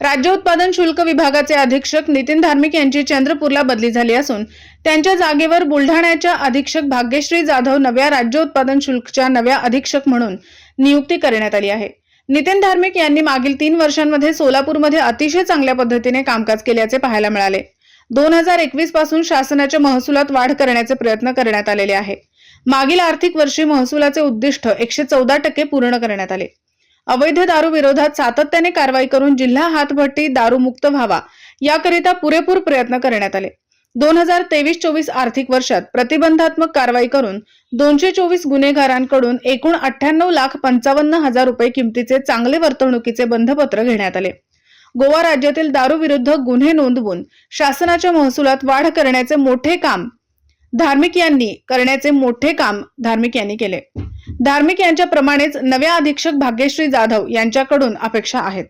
राज्य उत्पादन शुल्क विभागाचे अधीक्षक नितीन धार्मिक यांची चंद्रपूरला बदली झाली असून त्यांच्या जागेवर बुलढाण्याच्या अधीक्षक भाग्यश्री जाधव नव्या राज्य उत्पादन शुल्कच्या नव्या अधीक्षक म्हणून नियुक्ती करण्यात आली आहे. नितीन धार्मिक यांनी मागील तीन वर्षांमध्ये सोलापूरमध्ये अतिशय चांगल्या पद्धतीने कामकाज केल्याचे पाहायला मिळाले. दोन हजार एकवीसपासून शासनाच्या महसुलात वाढ करण्याचे प्रयत्न करण्यात आलेले आहे. मागील आर्थिक वर्षी महसुलाचे उद्दिष्ट एकशे चौदा टक्के पूर्ण करण्यात आले. अवैध दारू विरोधात सातत्याने कारवाई करून जिल्हा हातभट्टी दारूमुक्त व्हावा याकरिता पुरेपूर प्रयत्न करण्यात आले. दोन हजार तेवीस चोवीस आर्थिक वर्षात प्रतिबंधात्मक कारवाई करून दोनशे चोवीस गुन्हेगारांकडून एकूण अठ्ठ्याण्णव लाख पंचावन्न हजार रुपये किमतीचे चांगले वर्तणुकीचे बंधपत्र घेण्यात आले. गोवा राज्यातील दारू विरुद्ध गुन्हे नोंदवून शासनाच्या महसुलात वाढ करण्याचे मोठे काम धार्मिक यांनी करण्याचे मोठे काम धार्मिक यांनी केले. धार्मिक यांच्याप्रमाणेच नव्या अधीक्षक भाग्यश्री जाधव यांच्याकडून अपेक्षा आहेत.